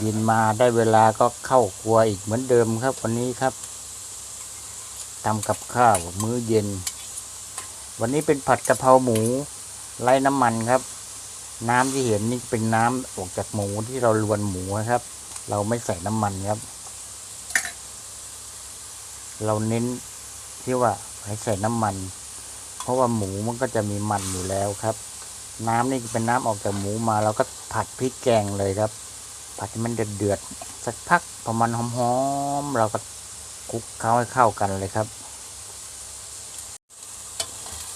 บินมาได้เวลาก็เข้าครัวอีกเหมือนเดิมครับวันนี้ครับทำกับข้าวมื้อเย็น วันนี้เป็นผัดกะเพราหมูไร้น้ำมันครับ น้ำที่เห็นนี่เป็นน้ำออกจากหมูที่เราลวนหมูครับ เราไม่ใส่น้ำมันครับ เราเน้นที่ว่าให้ใส่น้ำมัน เพราะว่าหมูมันก็จะมีมันอยู่แล้วครับ น้ำนี่เป็นน้ำออกจากหมูมาเราก็ผัดพริกแกงเลยครับ ผัดให้มันเดือดเดือดๆสักพักพอมันหอมๆเราก็คลุกเคล้าให้เข้ากันเลยครับ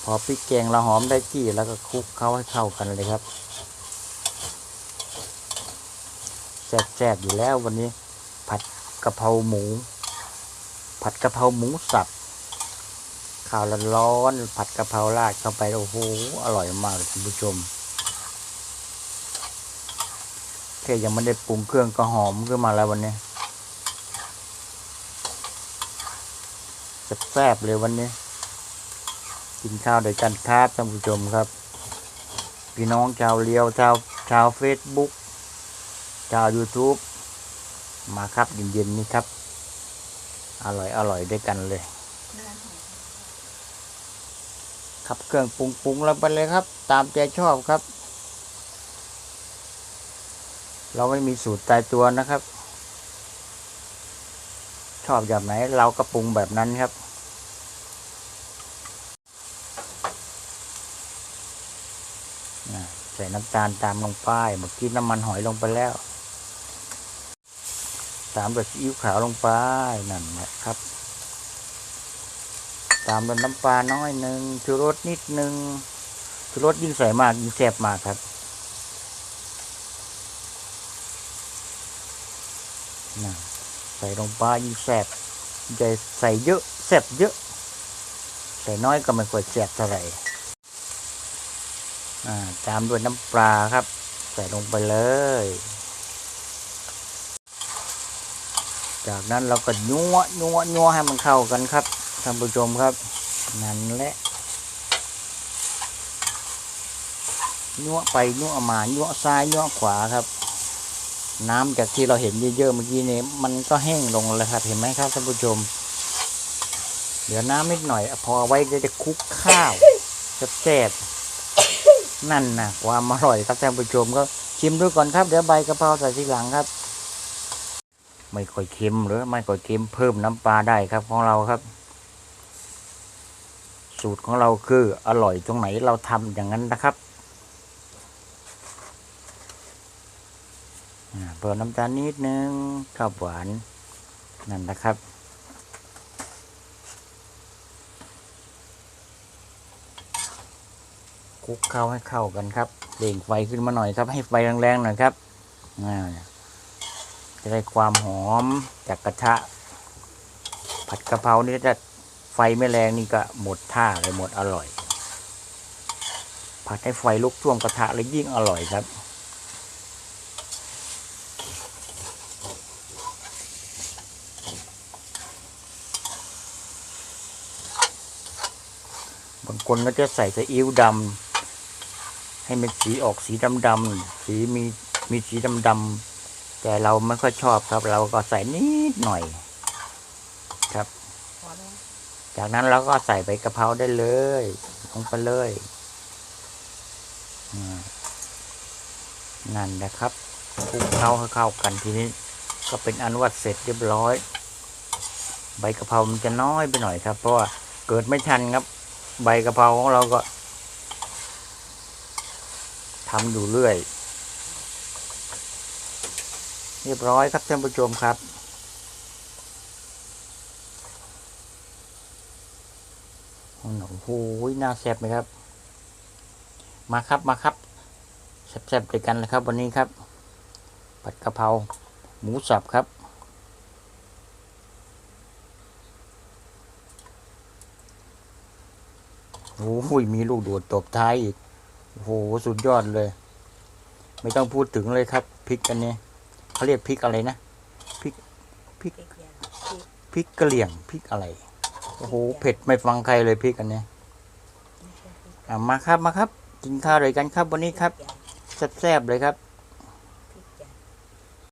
พอพริกแกงเราหอมได้ที่แล้วก็คลุกเคล้าให้เข้ากันเลยครับแซ่บๆอยู่แล้ววันนี้ ผัดกะเพราหมู ผัดกะเพราหมูสับข้าวร้อนๆผัดกะเพราราดเข้าไปโอ้โหอร่อยมากเลยคุณผู้ชม แค่ยังไม่ได้ปรุงเครื่องก็หอมขึ้นมาแล้ววันนี้แซ่บเลยวันนี้ กินข้าวด้วยกันครับท่านผู้ชมครับ พี่น้องชาวเลียวชาวชาวเฟซบุ๊กชาว YouTube มาครับเย็นๆนี้ครับ อร่อยอร่อยด้วยกันเลยครับเครื่องปรุงปรุงแล้วไปเลยครับ ตามใจชอบครับ เราไม่มีสูตรตายตัวนะครับ ชอบแบบไหนเราก็ปรุงแบบนั้นครับ ใส่น้ำตาลตามลงไปเมื่อกี้น้ำมันหอยลงไปแล้ว ตามด้วยซีอิ๊วขาวลงไปนั่นนะครับ ตามด้วยน้ำปลาน้อยหนึ่งชูรสนิดหนึ่งชูรสยิ่งใส่มากยิ่งแซ่บมากครับ นะใส่ลงไปยิ่งแซ่บจะใส่เยอะแซ่บเยอะ ใส่น้อยก็ไม่ค่อยแซ่บเท่าไหร่อ่าตามด้วยน้ำปลาครับ ใส่ลงไปเลย จากนั้นเราก็ยัวยัวยัวให้มันเข้ากันครับท่านผู้ชมครับ นั่นแหละยัวไปยัวมายัวซ้ายยัวขวาครับ น้ำจากที่เราเห็นเยอะๆเมื่อกี้นี้มันก็แห้งลงแล้วครับ เห็นไหมครับท่านผู้ชม เดี๋ยวน้ำนิดหน่อย พอเอาไว้จะคุกข้าวแซ่บนั่นนะความอร่อยครับท่านผู้ชมก็ชิมดูก่อนครับ เดี๋ยวใบกะเพราใส่ทีหลังครับ ไม่ค่อยเค็มหรือไม่ค่อยเค็มเพิ่มน้ำปลาได้ครับของเราครับ สูตรของเราคืออร่อยตรงไหนเราทำอย่างนั้นนะครับอ่า เพิ่มน้ำตาลนิดนึงข้าวหวานนั่นนะครับ คลุกเข้าให้เข้ากันครับเร่งไฟขึ้นมาหน่อยครับให้ไฟแรงๆหน่อยครับจะได้ความหอมจากกระทะ ผัดกะเพรานี่ถ้าไฟไม่แรงนี่ก็หมดท่าเลยหมดอร่อย ผัดให้ไฟลุกท่วมกระทะแล้วยิ่งอร่อยครับ บางคนก็จะใส่ซีอิ๊วดำให้มันสีออกสีดำดำๆสีมีมีสีดำดำๆแต่เราไม่ค่อยชอบครับ เราก็ใส่นิดหน่อย ครับ จากนั้นเราก็ใส่ใบกะเพราได้เลยลงไปเลยนั่นนะครับคลุกเคล้าให้เข้ากันทีนี้ ก็เป็นอันวัดเสร็จเรียบร้อย ใบกะเพรามันจะน้อยไปหน่อยครับ เพราะว่าเกิดไม่ทันครับ ใบกะเพราของเราก็ทำอยู่เรื่อย เรียบร้อยครับท่านผู้ชมครับ โอ้โหน่าแซ่บไหมครับ มาครับมาครับแซ่บๆด้วยกันเลยครับ วันนี้ครับ ผัดกะเพราหมูสับครับ โอ้โหมีลูกโดดตบท้ายอีกโอ้โหสุดยอดเลย ไม่ต้องพูดถึงเลยครับพริกอันนี้เขาเรียกพริกอะไรนะพริกพริกพริกกะเหลี่ยงพริกอะไรโอ้โหเผ็ดไม่ฟังใครเลยพริกอันนี้อะมาครับมาครับ กินข้าวเลยกันครับวันนี้ครับแซ่บๆเลยครับ